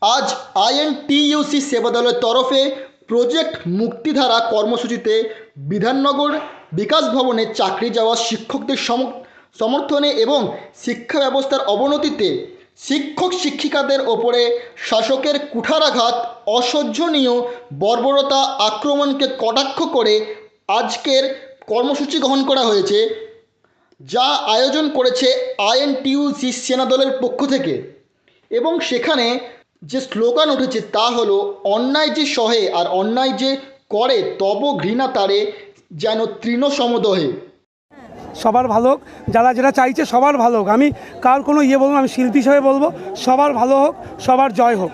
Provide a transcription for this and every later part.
আজ আইএনটিইউসি সেবাদলের তরফে প্রজেক্ট মুক্তিধারা কর্মসূচিতে বিধাননগর বিকাশ ভবনে চাকরি যাওয়া শিক্ষকদের সম- সমর্থনে এবং শিক্ষা ব্যবস্থার অবনতিতে শিক্ষক শিক্ষিকাদের ওপরে শাসকের কুঠারাঘাত, অসহ্যনীয় বর্বরতা আক্রমণকে কটাক্ষ করে আজকের কর্মসূচি গ্রহণ করা হয়েছে, যা আয়োজন করেছে আইএনটিইউসি সেনাদলের পক্ষ থেকে। এবং সেখানে যে স্লোগান উঠেছে তা হলো, অন্যায় যে সহে আর অন্যায় যে করে, তব ঘৃণা তারে যেন তৃণ সমদহে। সবার ভালো হোক, যারা যেটা চাইছে সবার ভালো হোক। আমি কার কোনো ইয়ে বলব আমি শিল্পী হিসাবে বলব, সবার ভালো হোক, সবার জয় হোক।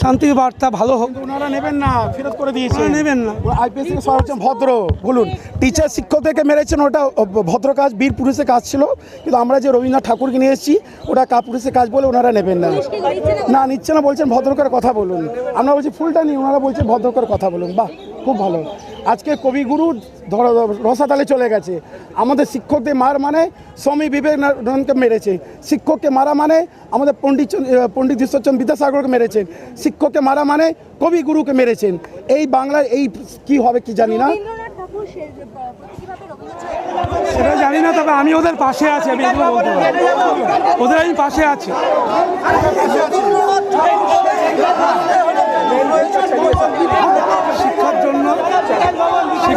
শান্তির বার্তা ভালো হোক। ওনারা নেবেন না ফেরত করে দিয়েছে। নেবেন না। আইপিএস থেকে সব হচ্ছে ভদ্র। বলুন টিচার শিক্ষক থেকে মেরেছেন ওটা ভদ্র কাজ বীর পুরুষের কাজ ছিল। কিন্তু আমরা যে রবীন্দ্রনাথ ঠাকুরকে নিয়ে এসেছি ওটা কাপুরুষের কাজ বলে ওনারা নেবেন না। না নিচ্ছে না বলছেন ভদ্রকার কথা বলুন। আমরা বলছি ফুলটা নিই ওনারা বলছেন ভদ্রকার কথা বলুন। বাহ খুব ভালো। আজকে কবিগুরু ধর- রসাতালে চলে গেছে। আমাদের শিক্ষকদের মার মানে স্বামী বিবেকানন্দকে মেরেছে। শিক্ষককে মারা মানে আমাদের পণ্ডিত পণ্ডিত ঈশ্বরচন্দ্র বিদ্যাসাগরকে মেরেছেন। শিক্ষককে মারা মানে কবিগুরুকে মেরেছেন। এই বাংলার এই কি হবে কি জানি না। সেটা জানি না তবে আমি ওদের পাশে আছি আমি ওদের আমি পাশে আছি।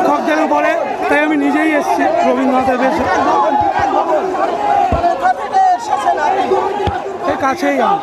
শিক্ষকদের উপরে। তাই আমি নিজেই এসেছি রবীন্দ্রনাথের বেশে কাছেই আমি।